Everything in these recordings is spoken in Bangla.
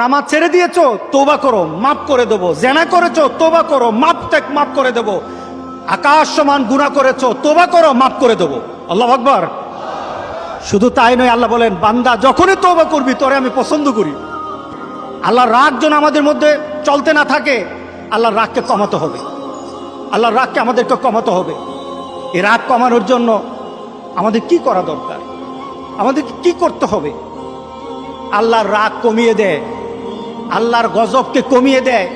নামাজ ছেড়ে দিয়েছ তোবা করো, মাফ করে দেবো। জেনা করেছ তোবা করো মাপ ত্যাগ, মাফ করে দেবো। আকাশ সমান গুণা করেছ তোবা করো, মাফ করে দেবো। আল্লাহ আকবর। শুধু তাই নয়, আল্লাহ বলেন, বান্দা, যখনই তোবা করবি, তোরে আমি পছন্দ করি। আল্লাহর রাগ যেন আমাদের মধ্যে চলতে না থাকে, আল্লাহর রাগকে কমাতে হবে। আল্লাহর রাগকে আমাদেরকে কমাতে হবে। এই রাগ কমানোর জন্য আমাদের কি করা দরকার? আমাদেরকে কি করতে হবে? আল্লাহর রাগ কমিয়ে দেয় আল্লাহর গজবকে কমিয়ে দেয়।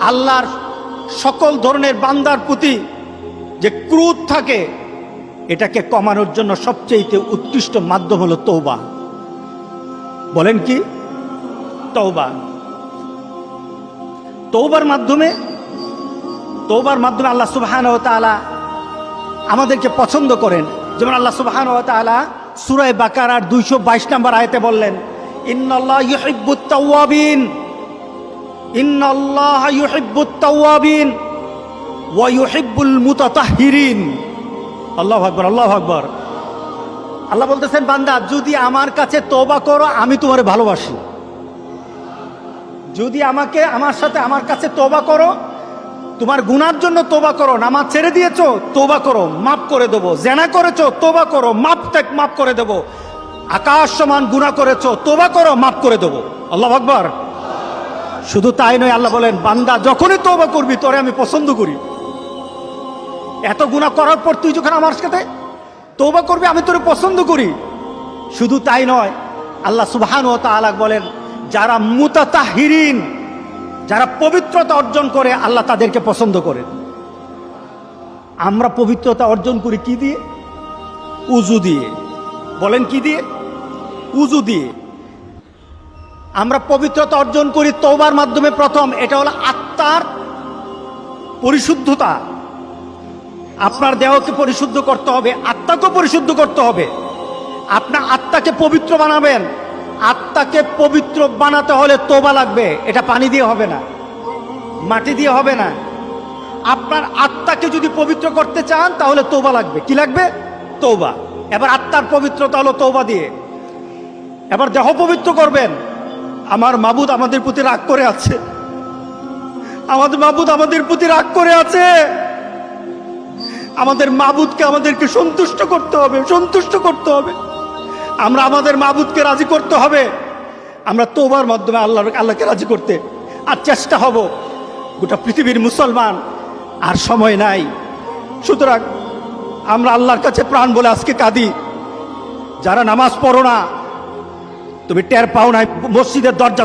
আল্লাহর সকল ধরনের বান্দার প্রতি যে ক্রোধ থাকে, এটাকে কমানোর জন্য সবচেয়ে উৎকৃষ্ট মাধ্যম হলো তৌবা বলেন কি? তৌবা তৌবার মাধ্যমে তৌবার মাধ্যমে আল্লাহ সুবহান ও তাআলা আমাদেরকে পছন্দ করেন। যেমন আল্লাহ সুবহান ও তাআলা বাকার বাকারার দুইশো বাইশ নম্বর আয়তে বললেন ওয়া আল্লাহু আল্লাহু আল্লাহ বলতেছেন, বান্দা, যদি আমার কাছে তওবা করো, আমি তোমারে ভালোবাসি। যদি আমাকে, আমার সাথে আমার কাছে তোবা করো, তোমার গুনার জন্য তোবা করো, নামাজ ছেড়ে দিয়েছ তোবা করো, মাফ করে দেবো। জেনা করেছ তোবা করো, মাপ ত্যাগ মাফ করে দেবো। আকাশ সমান গুণা করেছ তোবা করো, মাফ করে দেবো। আল্লাহ আকবর। শুধু তাই নয়, আল্লাহ বলেন, বান্দা, যখনই তোবা করবি, তোরে আমি পছন্দ করি। এত গুণা করার পর তুই যখন আমার সাথে তোবা করবি, আমি তোরে পছন্দ করি। শুধু তাই নয়, আল্লাহ সুবহান ও তাআলা বলেন, যারা মুতাতাহিরিন যারা পবিত্রতা অর্জন করে, আল্লাহ তাদেরকে পছন্দ করেন। আমরা পবিত্রতা অর্জন করি কি দিয়ে? উজু দিয়ে। বলেন কি দিয়ে? উজু দিয়ে। আমরা পবিত্রতা অর্জন করি তওবার মাধ্যমে প্রথম, এটা হলো আত্মার পরিশুদ্ধতা। আপনার দেহকে পরিশুদ্ধ করতে হবে আত্মাকে পরিশুদ্ধ করতে হবে। আপনার আত্মাকে পবিত্র বানাবেন। আত্মাকে পবিত্র বানাতে হলে তোবা লাগবে, এটা পানি দিয়ে হবে না, মাটি দিয়ে হবে না। আপনার আত্মাকে যদি পবিত্র করতে চান, তাহলে তোবা লাগবে। কি লাগবে? তৌবা এবার আত্মার পবিত্রতা হলো তৌবা দিয়ে। এবার দেহ পবিত্র করবেন। আমার মাবুদ আমাদের প্রতি রাগ করে আছে। আমাদের মাবুদ আমাদের প্রতি রাগ করে আছে। আমাদের মাবুদকে আমাদেরকে সন্তুষ্ট করতে হবে, সন্তুষ্ট করতে হবে। আমরা আমাদের মাবুদকে রাজি করতে হবে। আমরা তোবার মাধ্যমে আল্লাহ আল্লাহকে রাজি করতে আর চেষ্টা হব। গোটা পৃথিবীর মুসলমান আর সময় নাই। সুতরাং আমরা আল্লাহর কাছে প্রাণ বলে আজকে কাঁদি। যারা নামাজ পড়ো না, তুমি টের পাও নাই, মসজিদের দরজা